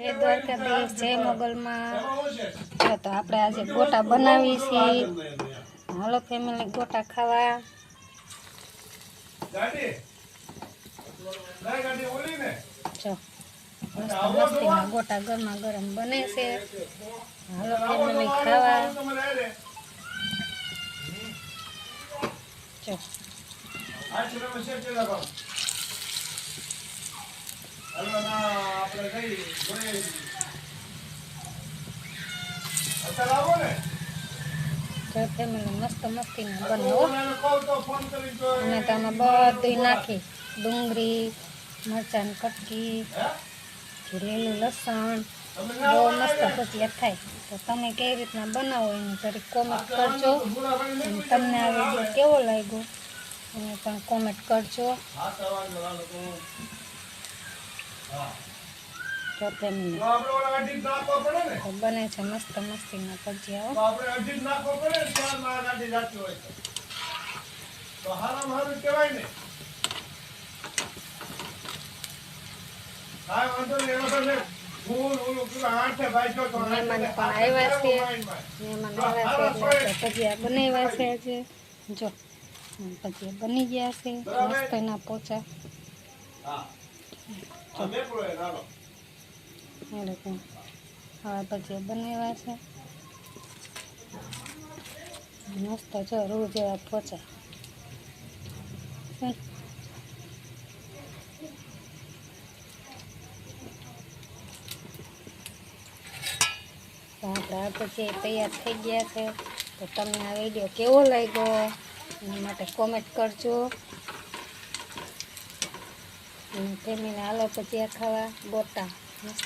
જય દ્વારકાધીશ જય મોગલમાં. તો આપણે આજે ગોટા બનાવી છીએ. હાલો ફેમિલી ગોટા ખાવા. જો મસ્ત મસ્તીના ગોટા ગરમા ગરમ બને છે. હાલો ફેમિલી ખાવા. જો. જો ફેમિલી મસ્ત મસ્તીના બને હો અને તમે બધું નાખી. ડુંગળી મરચાંની કટકી લીલું લસણ, બહુ મસ્ત ભજીયા થાય. તો તમે કેવી રીતના બનાવો એની જરીક કોમેન્ટ કરજો. અને તમને આ વીડિયો કેવો લાગ્યો એને પણ કોમેન્ટ કરજો. જો બને છે મસ્ત મસ્તીના આઠે મહેમાન પણ આવ્યા છે. મહેમાન આવ્યા છે ભજીયા બનાવ્યા છે આજે. જો ભજીયા બની ગયા છે. મસ્ત એના પોચા. હા. એ. રીતે હવે ભજીયા બનાવ્યા છે. મસ્ત જો રૂ જેવા પોચા. આપણા પછી તૈયાર થઈ ગયા છે, તો તમને આ વીડિયો કેવો લાગ્યો? એના માટે કોમેન્ટ કરજો. અને ફેમિલી હાલો ભજીયા ખાવા, ગોટા. મસ્ત